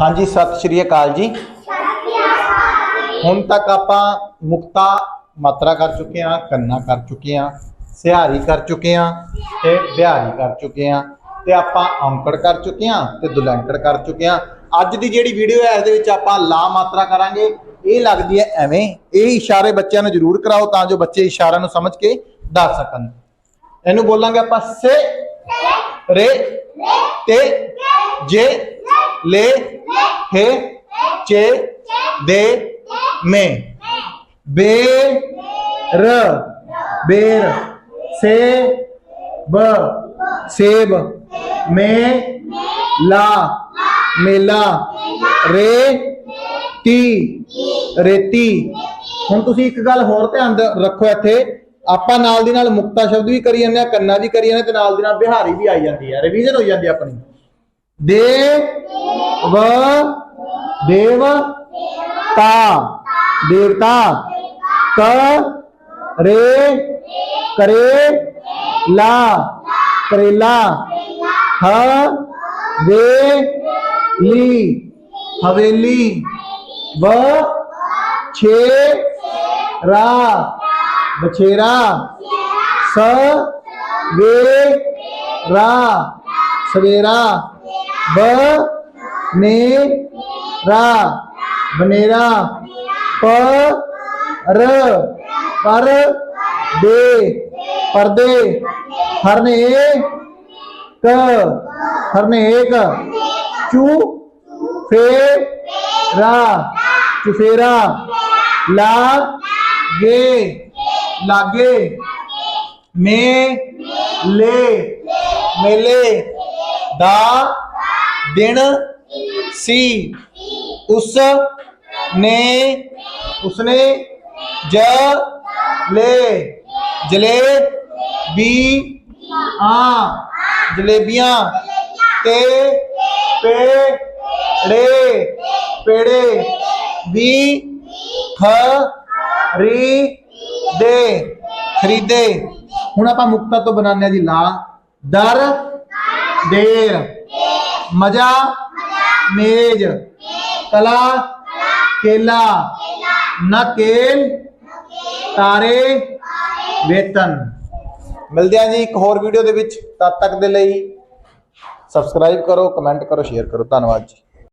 ਹਾਂਜੀ, ਸਤਿ ਸ਼੍ਰੀ ਅਕਾਲ ਜੀ। ਹੁਣ ਤੱਕ ਆਪਾਂ ਮੁਕਤਾ ਮਾਤਰਾ ਕਰ ਚੁੱਕੇ ਹਾਂ, ਕੰਨਾ ਕਰ ਚੁੱਕੇ ਹਾਂ, ਸਿਹਾਰੀ ਕਰ ਚੁੱਕੇ ਹਾਂ ਤੇ ਬਿਹਾਰੀ ਕਰ ਚੁੱਕੇ ਹਾਂ ਤੇ ਆਪਾਂ ਔਂਕੜ ਕਰ ਚੁੱਕੇ ਹਾਂ ਤੇ ਦੁਲੰਕੜ ਕਰ ਚੁੱਕੇ ਹਾਂ। ਅੱਜ ਦੀ ਜਿਹੜੀ ਵੀਡੀਓ ਹੈ, ਇਹਦੇ ਵਿੱਚ ਆਪਾਂ ਲਾ ਮਾਤਰਾ ਕਰਾਂਗੇ। ਇਹ ਲੱਗਦੀ ਹੈ ਐਵੇਂ, ਇਹ ਇਸ਼ਾਰੇ ਬੱਚਿਆਂ ਨੂੰ ਜ਼ਰੂਰ ਕਰਾਓ ਤਾਂ ਜੋ ਬੱਚੇ ਇਸ਼ਾਰਿਆਂ ਨੂੰ ਸਮਝ ਕੇ ਦੱਸ ਸਕਣ। ਇਹਨੂੰ ਬੋਲਾਂਗੇ ਆਪਾਂ ਸੇ, ਰੇ, ਤੇ, ਜੇ ਲੈ, ਹੈ, ਚੇ, ਦੇ, ਮੇ। ਬੇ ਰ ਬੇਰ ਸੇ ਬ ਸੇਬ, ਮੇ, ਲਾ, ਮੇਲਾ, ਰੇ ਰੇਤੀ। ਹੁਣ ਤੁਸੀਂ ਇੱਕ ਗੱਲ ਹੋਰ ਧਿਆਨ ਰੱਖੋ ਇੱਥੇ। ਆਪਾਂ ਨਾਲ ਦੀ ਨਾਲ ਮੁਕਤਾ ਸ਼ਬਦ ਵੀ ਕਰੀ ਜਾਂਦੇ ਆ, ਕੰਨਾ ਵੀ ਕਰੀ ਜਾਂਦੇ ਤੇ ਨਾਲ ਦੀ ਨਾਲ ਬਿਹਾਰੀ ਵੀ ਆਈ ਜਾਂਦੀ ਹੈ ਰਿਵੀਜ਼ਨ ਹੋ ਜਾਂਦੀ ਹੈ ਆਪਣੀ। ਦੇ ਵ ਦੇਵ ਤਾ ਦੇਵਤਾ ਕ ਰੇ ਕਰੇ ਲਾ ਕਰੇਲਾ ਹ ਵੇ ਲੀ ਹਵੇਲੀ ਵ ਛੇ ਵੇ ਰਾ। ਬਨੇਰਾ। ਪ, ਰ। ਪਰ, ਦੇ। ਪਰਦੇ। ਹਰਨੇ ਕ। ਹਰਨੇਕ ਚੂ। ਫੇ। ਰਾ। ਚੁਫੇਰਾ। ਲਾ। ਗੇ। ਲਾਗੇ। ਮੇ। ਲੇ। ਮੇਲੇ। ਦਾ। ਦਿਨ ਸੀ। ਉਸ ਨੇ ਉਸਨੇ ਜ ਲੈ ਜਲੇ ਬੀ ਆ ਜਲੇਬੀਆਂ ਤੇ ਪੇੜੇ ਪੇੜੇ ਵੀ ਖ ਦੇ ਖਰੀਦੇ। ਹੁਣ ਆਪਾਂ ਮੁਕਤਾ ਤੋਂ ਬਣਾਉਂਦੇ ਆ ਜੀ ਲਾ। ਦਰ, ਦੇਰ। ਮਜ਼ਾ, ਮੇਜ, ਕਲਾ, ਕੇਲਾ ਨਕੇਲ ਤਾਰੇ, ਵੇਤਨ। ਮਿਲਦੇ ਆ ਜੀ ਇੱਕ ਹੋਰ ਵੀਡੀਓ ਦੇ ਵਿੱਚ। ਤਦ ਤੱਕ ਦੇ ਲਈ ਸਬਸਕ੍ਰਾਈਬ ਕਰੋ ਕਮੈਂਟ ਕਰੋ ਸ਼ੇਅਰ ਕਰੋ। ਧੰਨਵਾਦ ਜੀ।